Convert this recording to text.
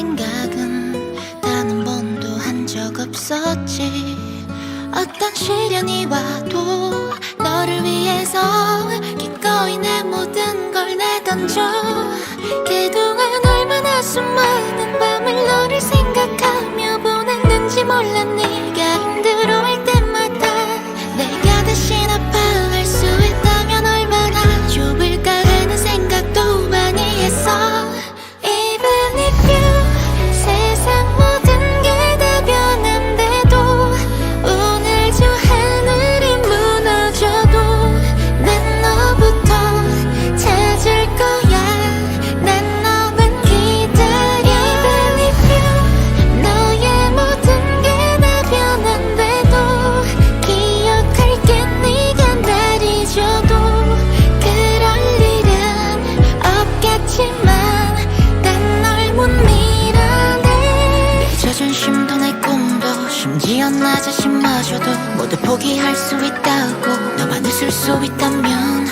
생각은 단 한 번도 한 적 없었지. 어떤 시련이 와도 너를 위해서 기꺼이 내 모든 걸 내던져. 그동 어려운 나 자신마저도 모두 포기할 수 있다고. 너만 웃을 수 있다면